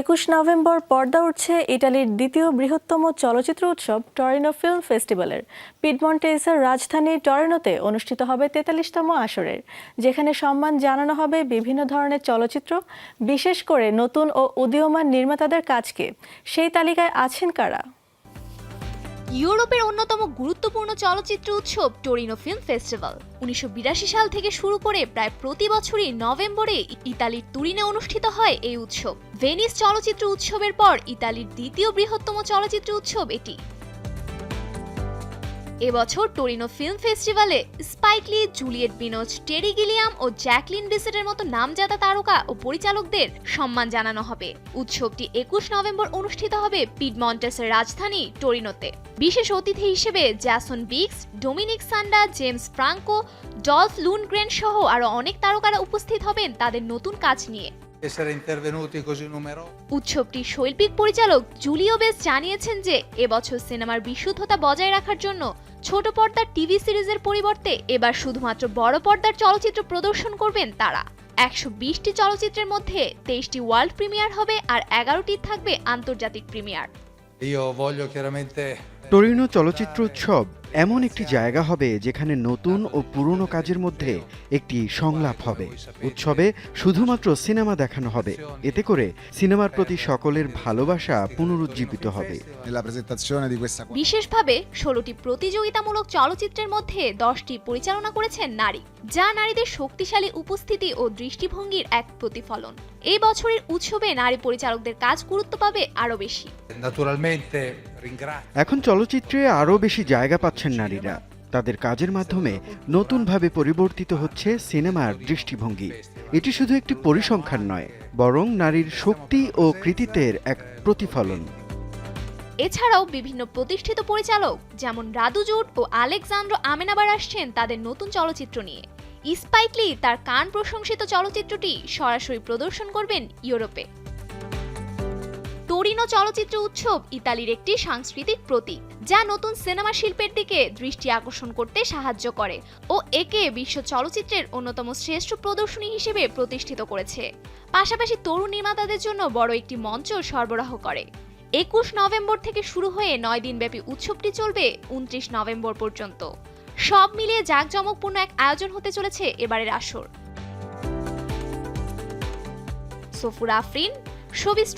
একুশ নভেম্বর পর্দা উঠছে ইটালির দ্বিতীয় বৃহত্তম চলচ্চিত্র উৎসব টরিনো ফিল্ম ফেস্টিভ্যালের। পিডমন্টেসার রাজধানী টরিনোতে অনুষ্ঠিত হবে তেতাল্লিশতম আসরের, যেখানে সম্মান জানানো হবে বিভিন্ন ধরনের চলচ্চিত্র, বিশেষ করে নতুন ও উদীয়মান নির্মাতাদের কাজকে। সেই তালিকায় আছেন কারা? ইউরোপের অন্যতম গুরুত্বপূর্ণ চলচ্চিত্র উৎসব টোরিনো ফিল্ম ফেস্টিভ্যাল উনিশশো বিরাশি সাল থেকে শুরু করে প্রায় প্রতি বছরই নভেম্বরে ইতালির তুরিনে অনুষ্ঠিত হয় এই উৎসব। ভেনিস চলচ্চিত্র উৎসবের পর ইতালির দ্বিতীয় বৃহত্তম চলচ্চিত্র উৎসব এটি। এবছর টোরিনো ফিল্ম ফেস্টিভ্যালে স্পাইকলি জুলিয়েট বিনোজ, টেরি গিলিয়াম ও জ্যাকলিন বিসেটের মতো নামজাদা তারকা ও পরিচালকদের সম্মান জানানো হবে। উৎসবটি একুশ নভেম্বর অনুষ্ঠিত হবে পিডমন্টেসের রাজধানী টোরিনোতে। বিশেষ অতিথি হিসেবে Jason Biggs Dominic Sanda, James Franco, Dolph Lundgren সহ আরও অনেক তারকারা উপস্থিত হবেন তাদের নতুন কাজ নিয়ে। উৎসবটির শৈল্পিক পরিচালক জুলিও বেস জানিয়েছেন যে এবছর সিনেমার বিশুদ্ধতা বজায় রাখার জন্য ছোট পর্দার টিভি সিরিজের পরিবর্তে এবার শুধুমাত্র বড় পর্দার চলচ্চিত্র প্রদর্শন করবেন তারা। একশো বিশটি চলচ্চিত্রের মধ্যে তেইশটি ওয়ার্ল্ড প্রিমিয়ার হবে আর এগারোটি থাকবে আন্তর্জাতিক প্রিমিয়ার। টরিনো চলচ্চিত্র উৎসব এমন একটি জায়গা হবে যেখানে নতুন ও পুরনো কাজের মধ্যে একটি সংলাপ হবে। উৎসবে শুধুমাত্র সিনেমা দেখানো হবে। এতে করে সিনেমার প্রতি সকলের ভালোবাসা পুনরুজ্জীবিত হবে। বিশেষভাবে ষোলোটি প্রতিযোগিতামূলক চলচ্চিত্রের মধ্যে দশটি পরিচালনা করেছেন নারী যা নারীদের শক্তিশালী উপস্থিতি ও দৃষ্টিভঙ্গির এক প্রতিফলন। এই বছরের উৎসবে নারী পরিচালকদের কাজ গুরুত্ব পাবে আরও বেশি। এখন চলচ্চিত্রে আরও বেশি জায়গা পাচ্ছেন নারীরা। তাদের কাজের মাধ্যমে নতুনভাবে পরিবর্তিত হচ্ছে সিনেমার দৃষ্টিভঙ্গি। এটি শুধু একটি পরিসংখ্যান নয়, বরং নারীর শক্তি ও কৃতিত্বের এক প্রতিফলন। এছাড়াও বিভিন্ন প্রতিষ্ঠিত পরিচালক, যেমন রাদু জুট ও আলেকজান্দ্র আমেনাবার আসছেন তাদের নতুন চলচ্চিত্র নিয়ে। স্পাইকলি তার কান প্রশংসিত চলচ্চিত্রটি সরাসরি প্রদর্শন করবেন ইউরোপে। টোরিনো চলচ্চিত্র উৎসব ইতালির একটি সাংস্কৃতিক প্রতীক, যা নতুন সিনেমা শিল্পের দিকে দৃষ্টি আকর্ষণ করতে সাহায্য করে ও একে বিশ্ব চলচ্চিত্রের অন্যতম শ্রেষ্ঠ প্রদর্শনী হিসেবে প্রতিষ্ঠিত করেছে। পাশাপাশি তরুণ নির্মাতাদের জন্য বড় একটি মঞ্চ সরবরাহ করে। একুশ নভেম্বর থেকে শুরু হয়ে নয় দিনব্যাপী উৎসবটি চলবে উনত্রিশ নভেম্বর পর্যন্ত। সব মিলিয়ে জাঁকজমকপূর্ণ এক আয়োজন হতে চলেছে এবারের আসর। সফুর আফরিন শোবিস